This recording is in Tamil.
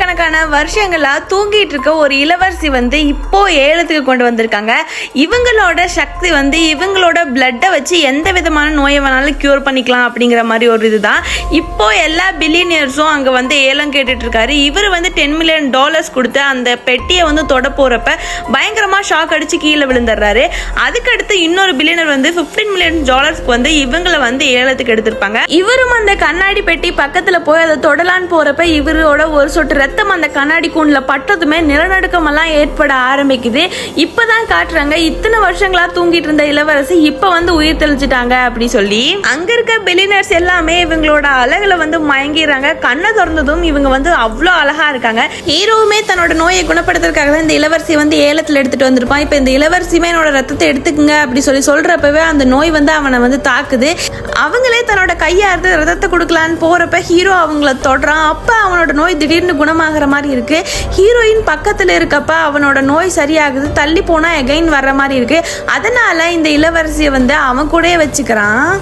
canal. கணக்கான வருஷங்களா தூங்கிட்டு இருக்க ஒரு இளவரசி வந்து இப்போ ஏலத்துக்கு கொண்டு வந்திருக்காங்க. இவங்களோட சக்தி வந்து இவங்களோட பிளட்டை வச்சு எந்த விதமான நோயை வேணாலும் கியூர் பண்ணிக்கலாம் அப்படிங்கிற மாதிரி ஒரு இதுதான். இப்போ எல்லா பில்லியனியர்ஸும் அங்கே வந்து ஏலம் கேட்டுட்டு இருக்காரு. இவர் வந்து டென் மில்லியன் டாலர்ஸ் கொடுத்து அந்த பெட்டியை வந்து தொட போறப்ப பயங்கரமா ஷாக் அடிச்சு கீழே விழுந்துடுறாரு. அதுக்கடுத்து இன்னொரு பில்லியனர் வந்து 15 மில்லியன் டாலர்ஸ்க்கு வந்து இவங்களை வந்து ஏலத்துக்கு எடுத்திருப்பாங்க. இவரும் அந்த கண்ணாடி பெட்டி பக்கத்துல போய் அதை தொடலான்னு போறப்ப இவரோட ஒரு சொட்டு ரத்தம் அந்த கண்ணாடி கூண்டில் பட்டதுமே நிலநடுக்கமெல்லாம் ஏற்பட ஆரம்பிக்குது. இப்போ தான் காட்டுறாங்க இத்தனை வருஷங்களா தூங்கிட்டு இருந்த இளவரசி இப்போ வந்து உயிர் தெளிச்சிட்டாங்க அப்படி சொல்லி. அங்கே இருக்க பிலினர்ஸ் எல்லாமே இவங்களோட அழகுல வந்து மயங்கிடுறாங்க. கண்ணை திறந்ததும் இவங்க வந்து அவ்வளோ அழகா இருக்காங்க. ஹீரோவுமே தன்னோட நோயை குணப்படுத்துறதுக்காக தான் இந்த இளவரசி வந்து ஏலத்தில் எடுத்துட்டு வந்திருப்பான். இப்போ இந்த இளவரசியுமே என்னோட ரத்தத்தை எடுத்துக்குங்க அப்படி சொல்லி சொல்றப்பவே அந்த நோய் வந்து அவனை வந்து தாக்குது. அவங்களே தன்னோட கையார்த்து ரத்தத்தை கொடுக்கலான்னு போறப்ப ஹீரோ அவங்கள தொடுறான். அப்போ அவனோட நோய் திடீர்னு குணமாக ஆகிற மாதிரி இருக்கு. ஹீரோயின் பக்கத்தில் இருக்கப்ப அவனோட நோய் சரியாகுது. தள்ளி போனா எகைன் வர்ற மாதிரி இருக்கு. அதனால இந்த இளவரசியை வந்து அவன் கூடயே வச்சுக்கிறான்.